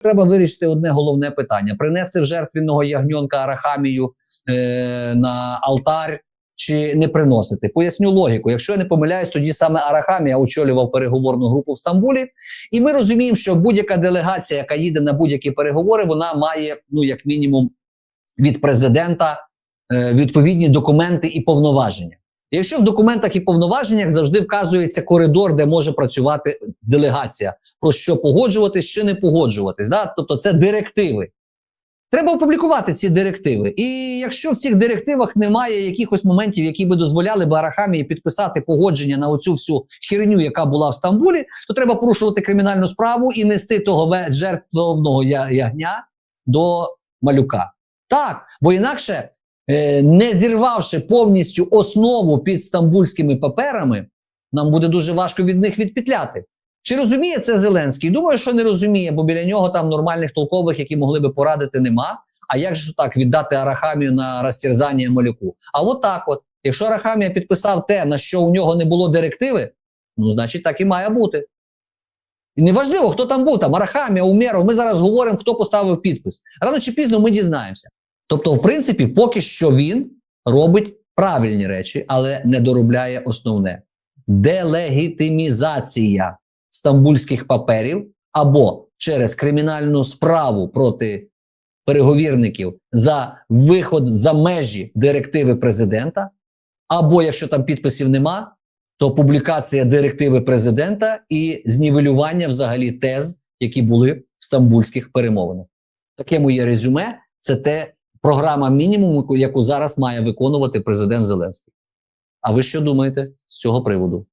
Треба вирішити одне головне питання: принести в жертвенного ягньонка Арахамію е, на алтар чи не приносити. Поясню логіку. Якщо я не помиляюсь, тоді саме Арахамія очолював переговорну групу в Стамбулі, і ми розуміємо, що будь-яка делегація, яка їде на будь-які переговори, вона має ну як мінімум від президента е, відповідні документи і повноваження. Якщо в документах і повноваженнях завжди вказується коридор, де може працювати делегація, про що погоджуватись чи не погоджуватись, да? тобто це директиви. Треба опублікувати ці директиви. І якщо в цих директивах немає якихось моментів, які би дозволяли би Арахамії підписати погодження на оцю всю херню, яка була в Стамбулі, то треба порушувати кримінальну справу і нести того жертвовного ягня до малюка. Так, бо інакше, не зірвавши повністю основу під стамбульськими паперами, нам буде дуже важко від них відпетляти. Чи розуміє це Зеленський? Думаю, що не розуміє, бо біля нього там нормальних толкових, які могли би порадити, нема. А як же так віддати Арахамію на розтерзання малюку? А от так от, якщо Арахамія підписав те, на що у нього не було директиви, ну значить так і має бути. І неважливо, хто там був, там Арахамія, Умєров, ми зараз говоримо, хто поставив підпис. Рано чи пізно ми дізнаємося. Тобто, в принципі, поки що він робить правильні речі, але не доробляє основне делегітимізація стамбульських паперів або через кримінальну справу проти переговірників за виход за межі директиви президента, або якщо там підписів нема, то публікація директиви президента і знівелювання взагалі тез, які були в стамбульських перемовинах. Таке моє резюме. Це те програма мінімуму, яку зараз має виконувати президент Зеленський. А ви що думаєте з цього приводу?